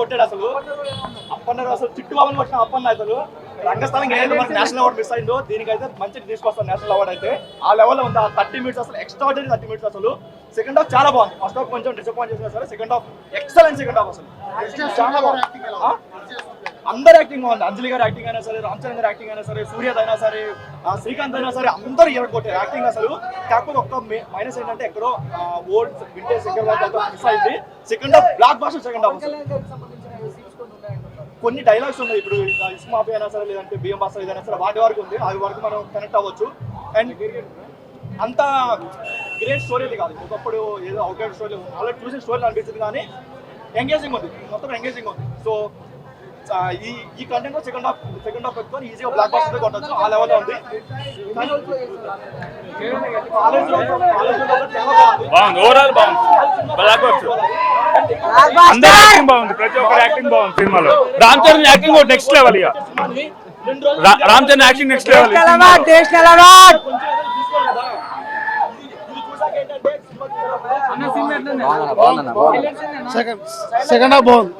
కొట్టాడు అసలు. అప్పన్న అసలు చిట్టుబాబుని కొట్టిన అప్పన్న అసలు. రంగస్థలం ఏదైతే మనకి నేషనల్ అవార్డు మిస్ అయిందో దీనికైతే మంచి తీసుకొస్తాం నేషనల్ అవార్డు అయితే. ఆ లెవెల్లో ఉంది. ఆ థర్టీ మినిట్స్ అసలు ఎక్స్ట్రా థర్టీ మినిట్స్ అసలు. సెకండ్ హాఫ్ చాలా బాగుంది. ఫస్ట్ హాఫ్ కొంచెం డిసప్పాయింట్ చేసినా సరే second half excellent second half అసలు. చాలా బాగుంది? అందరు యాక్టింగ్ బాగుంది. అంజలి గారి యాక్టింగ్ అయినా సరే రామ్ చరణ్ గారి యాక్టింగ్ అయినా సరే సూర్యద్ అయినా సరే శ్రీకాంత్ అయినా సరే అందరూ ఎరగొట్టారు యాక్టింగ్ అసలు. కాకపోతే ఒక్క మైనస్ ఏంటంటే ఎక్కడో old vintage second half miss అయింది. Second half blockbuster second half కొన్ని డైలాగ్స్ ఉన్నాయి. ఇప్పుడు ఇస్మాఫీ అయినా సరే లేదంటే బియ్యం బాస్ ఏదైనా సరే వాటి వరకు ఉంది. అది వరకు మనం కనెక్ట్ అవ్వచ్చు. అండ్ అంత గ్రేట్ స్టోరీ అది కాదు. ఒకప్పుడు ఏదో అవుట్ స్టోరీ ఆల్రెడీ చూసిన స్టోరీ అనిపించింది కానీ ఎంగేజింగ్ ఉంది. మొత్తం ఎంగేజింగ్ ఉంది. సో ఈ ఈ content second half second half పెట్టుకొని ఈజీగా బ్లాక్ బాస్టర్ కొట్టచ్చు. ఆ లెవెల్లో ఉంది. కానీ college లో- college లో కూడా చాలా బాగుంది. బాగుంది. ఓవరాల్ బాగుంది. బ్లాక్ బస్టర్ అందరి యాక్టింగ్ బాగుంది. ప్రతి ఒక్కరి యాక్టింగ్ బాగుంది సినిమాలో. Ram Charan acting next level ఇక. Ram Charan acting next level second second half బాగుంది.